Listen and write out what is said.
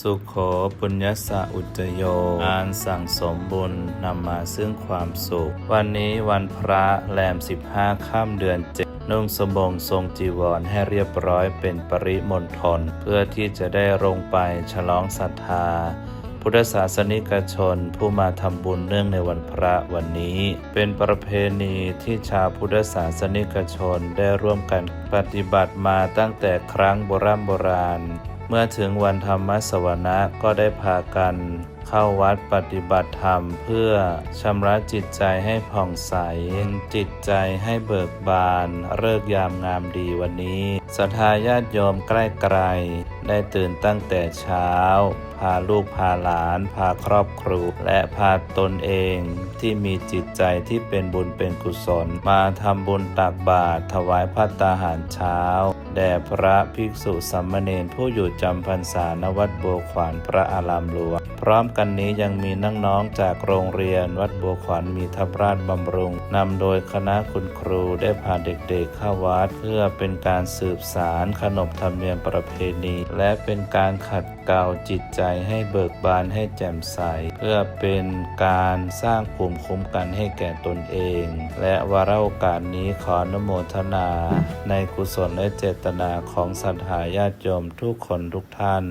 สุขโขปุญญสะอุจโยอ่านสั่งสมบุญนำมาซึ่งความสุข วันนี้วันพระแรม 15ค่ำเดือนเจ็ดนุ่งสบงทรงจีวรให้เรียบร้อยเป็นปริมณฑลเพื่อที่จะได้ลงไปฉลองศรัทธา พุทธศาสนิกชนผู้มาทำบุญเนื่องในวันพระวันนี้ เป็นประเพณีที่ชาวพุทธศาสนิกชนได้ร่วมกันปฏิบัติมาตั้งแต่ครั้งโบรโบราณ เมื่อถึงวันธรรมสวนะก็ได้พากันเข้าวัดปฏิบัติธรรมเพื่อชำระจิตใจให้ผ่องใส จิตใจให้เบิกบานเลิกยามงามดีวันนี้ศรัทธาญาติโยมใกล้ไกลได้ตื่นตั้งแต่เช้าพาลูกพาหลาน พาครอบครัวและพาตนเองที่มีจิตใจที่เป็นบุญเป็นกุศล มาทำบุญตักบาตรถวายพัตตาหารเช้าแด่พระภิกษุสามมเณรผู้อยู่จำพรรษาณวัดโบขวานพระอารามหลวงพร้อมกันนี้ยังมีน้องๆจากโรงเรียนวัดโบขวานมีทัพราชบำรุงนำโดยคณะคุณครูได้พาเด็กๆเข้าวัด เพื่อเป็นการสืบสารขนบธรรมเนียมประเพณี และเป็นการขัดเกลาจิตใจให้เบิกบานให้แจ่มใส เพื่อเป็นการสร้างภูมิคุ้มกันให้แก่ตนเอง และวาระโอกาสนี้ขออนุโมทนา ในกุศลและเจตนาของศรัทธาญาติโยมทุกคนทุกท่าน